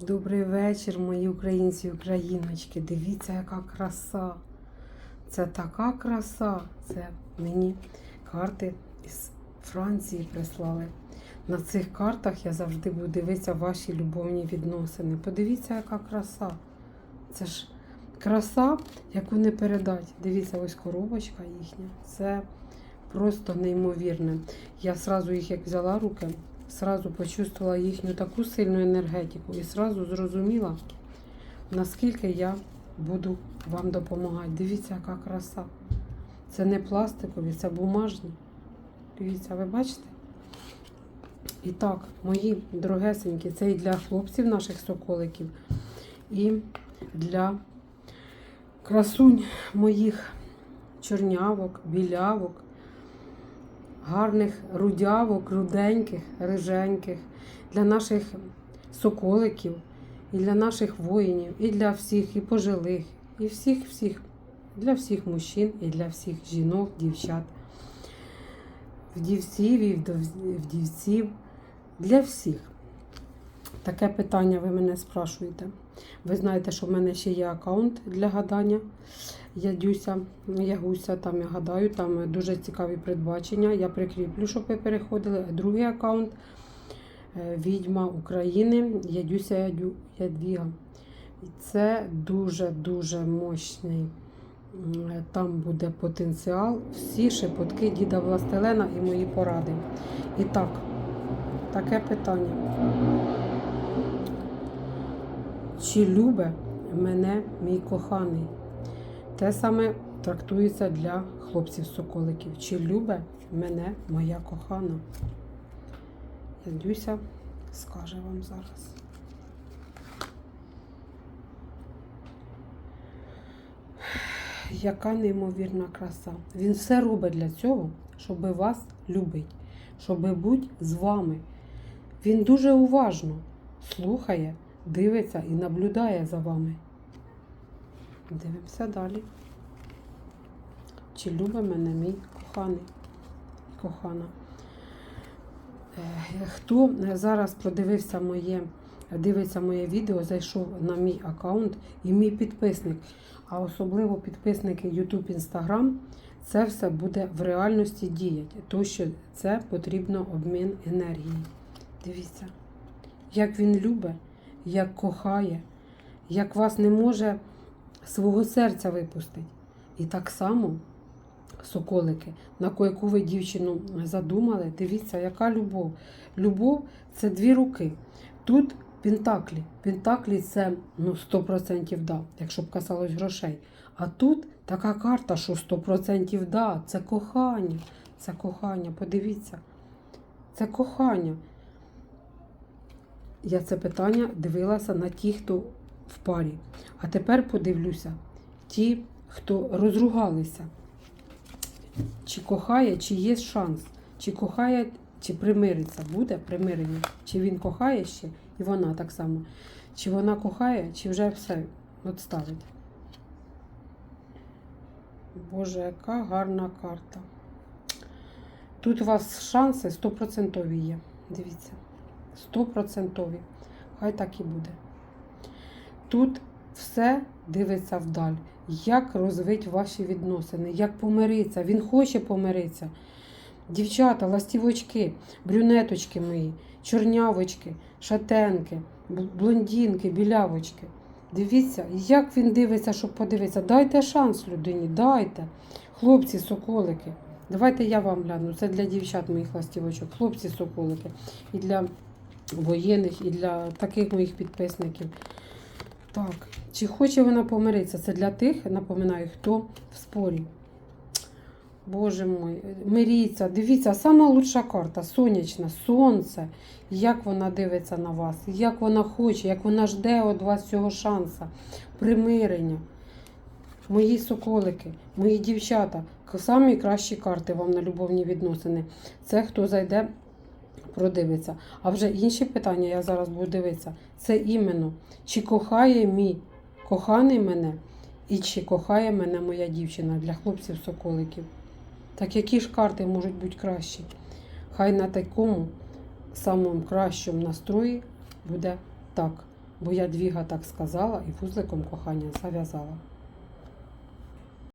Добрий вечір, мої українці україночки. Дивіться, яка краса. Це така краса. Це мені карти із Франції прислали. На цих картах я завжди буду дивитися ваші любовні відносини. Подивіться, яка краса. Це ж краса, яку не передать. Дивіться, ось коробочка їхня. Це просто неймовірне. Я сразу їх як взяла руки, сразу почувствувала їхню таку сильну енергетику і сразу зрозуміла, наскільки я буду вам допомагати. Дивіться, яка краса. Це не пластикові, це бумажні. Дивіться, ви бачите? І так, мої дорогесенькі, це і для хлопців наших соколиків, і для красунь моїх чорнявок, білявок, гарних рудявок, руденьких, риженьких, для наших соколиків, і для наших воїнів, і для всіх, і пожилих, і всіх-всіх, для всіх мужчин, і для всіх жінок, дівчат, вдівців і вдівців, для всіх. Таке питання ви мене спрашуєте. Ви знаєте, що в мене ще є аккаунт для гадання. Ядюся, Ягуся, там я гадаю, там дуже цікаві передбачення. Я прикріплю, щоб ви переходили. Другий аккаунт е, Відьма України, Ядюся Ядю, Ядвіга. І це дуже-дуже мощний. Там буде потенціал. Всі шепотки діда Властелена і мої поради. І так, таке питання. Чи любе мене мій коханий? Те саме трактується для хлопців-соколиків. Чи любе мене моя кохана? Ядюся скаже вам зараз. Яка неймовірна краса. Він все робить для цього, щоб вас любити, щоб бути з вами. Він дуже уважно слухає, дивиться і наблюдає за вами. Дивимося далі. Чи любить мене мій коханий кохана? Е, Хто зараз продивився моє, дивиться моє відео, зайшов на мій аккаунт і мій підписник, а особливо підписники YouTube, Instagram, це все буде в реальності діяти, тому що це потрібно обмін енергії. Дивіться, як він любить, як кохає, як вас не може свого серця випустити. І так само, соколики, на яку ви дівчину задумали, дивіться, яка любов. Любов це дві руки. Тут пентаклі. Пентаклі це ну, 100% да, якщо б касалось грошей. А тут така карта, що 100% да, це кохання. Це кохання. Подивіться. Це кохання. Я це питання дивилася на ті, хто в парі. А тепер подивлюся, ті, хто розругалися, чи кохає, чи є шанс, чи кохає, чи примириться, буде примирення, чи він кохає ще, і вона так само. Чи вона кохає, чи вже все відставить. Боже, яка гарна карта. Тут у вас шанси 100% є. Дивіться. 100%. Хай так і буде. Тут все дивиться вдаль. Як розвить ваші відносини, як помириться. Він хоче помиритися. Дівчата, ластівочки, брюнеточки мої, чорнявочки, шатенки, бл- блондинки, білявочки. Дивіться, як він дивиться, щоб подивитися. Дайте шанс людині, дайте. Хлопці, соколики. Давайте я вам гляну. Це для дівчат моїх ластівочок. Хлопці, соколики. І для воєнних, і для таких моїх підписників. Так, чи хоче вона помиритися? Це для тих, напоминаю, хто в спорі. Боже мой, миріться, дивіться, сама лучша карта, сонячна, сонце. Як вона дивиться на вас, як вона хоче, як вона жде від вас цього шанса, примирення. Мої соколики, мої дівчата, самі кращі карти вам на любовні відносини. Це хто зайде, продивиться. А вже інші питання я зараз буду дивитися. Це іменно, чи кохає мій коханий мене, і чи кохає мене моя дівчина для хлопців-соколиків. Так які ж карти можуть бути кращі? Хай на такому самому кращому настрої буде так. Бо я двіга так сказала і вузликом кохання зав'язала.